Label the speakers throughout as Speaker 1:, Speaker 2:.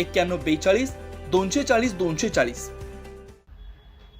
Speaker 1: एक्क्याण्णव बेचाळीस दोनशे चाळीस दोनशे चाळीस.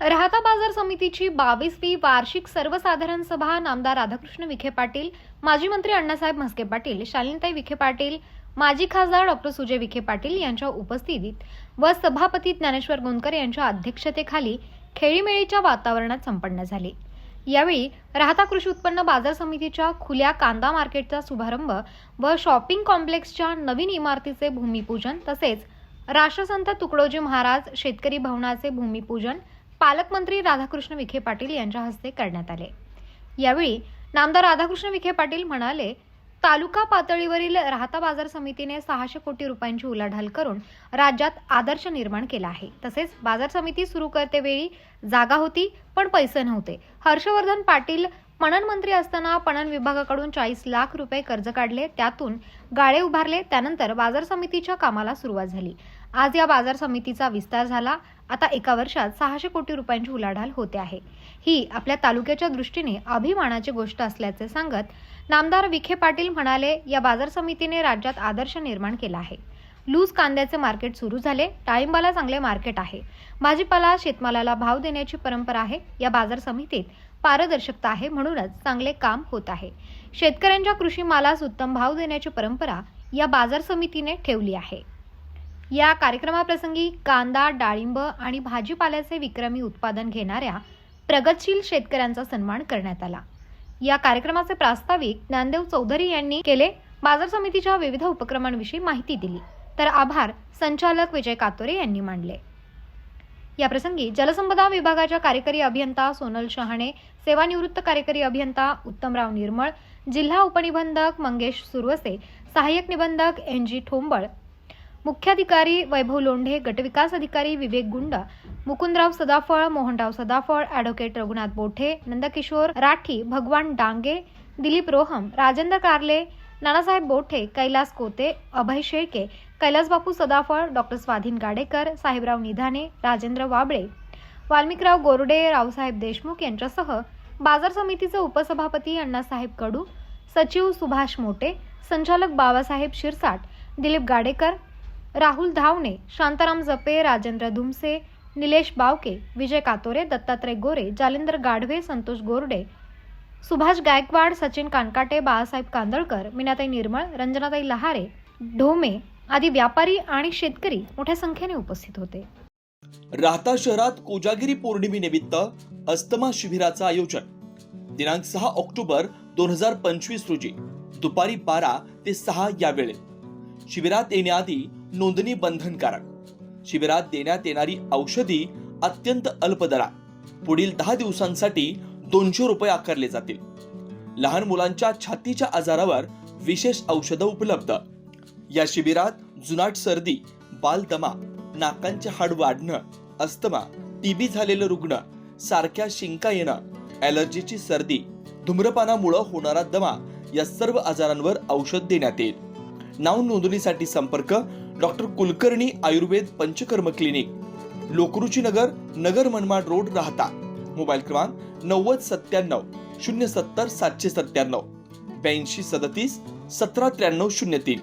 Speaker 2: राहता बाजार समितीची बावीसवी वार्षिक सर्वसाधारण सभा नामदार राधाकृष्ण विखे पाटील माजी मंत्री अण्णासाहेब म्हस्के पाटील शालिनताई विखे पाटील माजी खासदार डॉक्टर सुजय विखे पाटील यांच्या उपस्थितीत व सभापती ज्ञानेश्वर गोंदकर यांच्या अध्यक्षतेखाली खेळीमेळीच्या वातावरणात संपन्न झाली. यावेळी राहता कृषी उत्पन्न बाजार समितीच्या खुल्या कांदा मार्केटचा शुभारंभ व शॉपिंग कॉम्प्लेक्सच्या नवीन इमारतीचे भूमिपूजन तसेच राष्ट्रसंत तुकडोजी महाराज शेतकरी भवनाचे भूमिपूजन पालकमंत्री राधाकृष्ण विखे पाटील यांच्या हस्ते करण्यात आले. यावेळी नामदार राधाकृष्ण विखे पाटील म्हणाले तालुका पातळीवरील राहता बाजार समितीने सहाशे कोटी रुपयांची उलाढाल करून राज्यात आदर्श निर्माण केला आहे. तसेच बाजार समिती सुरू करते वेळी जागा होती पण पैसे नव्हते. हर्षवर्धन पाटील पणन मंत्री असताना पणन विभागाकडून चाळीस लाख रुपये कर्ज काढले. त्यातून गाळे उभारले. त्यानंतर बाजार समितीच्या कामाला सुरुवात झाली. आज या बाजार समितीचा विस्तार झाला. आता एका वर्षात सहाशे कोटी रुपयांची उलाढाल होते आहे. ही आपल्या तालुक्याच्या दृष्टीने अभिमानाची गोष्ट असल्याचे सांगत नामदार विखे पाटील म्हणाले या बाजार समितीने राज्यात आदर्श निर्माण केला आहे. लूज कांद्याचे मार्केट सुरू झाले. डाळिंबाला चांगले मार्केट आहे. भाजीपाला शेतमालाला भाव देण्याची परंपरा आहे. या बाजार समितीत पारदर्शकता आहे म्हणूनच चांगले काम होत आहे. शेतकऱ्यांच्या कृषी मालास उत्तम भाव देण्याची परंपरा या बाजार समितीने ठेवली आहे. या कार्यक्रमाप्रसंगी कांदा डाळिंब आणि भाजीपाल्याचे विक्रमी उत्पादन घेणाऱ्या प्रगतशील शेतकऱ्यांचा सन्मान करण्यात आला. या कार्यक्रमाचे प्रास्ताविक ज्ञानदेव चौधरी यांनी केले. बाजार समितीच्या विविध उपक्रमांविषयी माहिती दिली. तर आभार संचालक विजय कातोरे यांनी मांडले. याप्रसंगी जलसंपदा विभागाच्या कार्यकारी अभियंता सोनल शहाणे सेवानिवृत्त कार्यकारी अभियंता उत्तमराव निर्मळ जिल्हा उपनिबंधक मंगेश सुरवसे सहाय्यक निबंधक एन जी ठोंबळ मुख्याधिकारी वैभव लोंढे गटविकास अधिकारी विवेक गुंड मुकुंदराव सदाफळ मोहनराव सदाफळ अॅडव्होकेट रघुनाथ बोठे नंदकिशोर राठी भगवान डांगे दिलीप रोहम राजेंद्र कारले नानासाहेब बोठे कैलास कोते अभय शेळके कैलासबापू सदाफळ डॉक्टर स्वाधीन गाडेकर साहेबराव निधाने राजेंद्र वाबळे वाल्मिकराव गोरडे रावसाहेब देशमुख यांच्यासह बाजार समितीचे उपसभापती अण्णासाहेब कडू सचिव सुभाष मोटे संचालक बाबासाहेब शिरसाट दिलीप गाडेकर राहुल धावणे शांताराम जपे राजेंद्र धुमसे निलेश बावके विजय कातोरे दत्तात्रय गोरे जालिंदर गाढवे संतोष गोरडे सुभाष गायकवाड सचिन कानकाटे बाळासाहेब कांदळकर मीनाताई निर्मळ रंजनाताई लहारे ढोमे आदी व्यापारी आणि शेतकरी मोठ्या संख्येने उपस्थित होते.
Speaker 1: राहता शहरात कोजागिरी पौर्णिमेनिमित्त अस्तमा शिबिराचं आयोजन. दिनांक सहा ऑक्टोबर दोन हजार पंचवीस रोजी दुपारी बारा ते सहा या वेळेत शिबिरात येण्याआधी नोंदणी बंधनकारक. शिबिरात देण्यात येणारी औषधी अत्यंत अल्प दरात पुढील दहा दिवसांसाठी दोनशे रुपये आकारले जातील. लहान मुलांच्या छातीच्या आजारावर विशेष औषधं उपलब्ध. या शिबिरात जुनाट सर्दी बालदमा नाकांचे हाड वाढणं अस्थमा टीबी झालेलं रुग्ण सारख्या शिंका येणं ॲलर्जीची सर्दी धूम्रपानामुळं होणारा दमा या सर्व आजारांवर औषध देण्यात येईल. नाव नोंदणीसाठी संपर्क doctor Kulkarni Ayurveda Panchakarma clinic Lokruchi Nagar Nagar Manmad road Rahata. Mobile क्रमांक नव्वद सत्त्याण्णव शून्य सत्तर सातशे सत्त्याण्णव ब्याऐंशी सदतीस सतरा त्र्याण्णव शून्य तीन.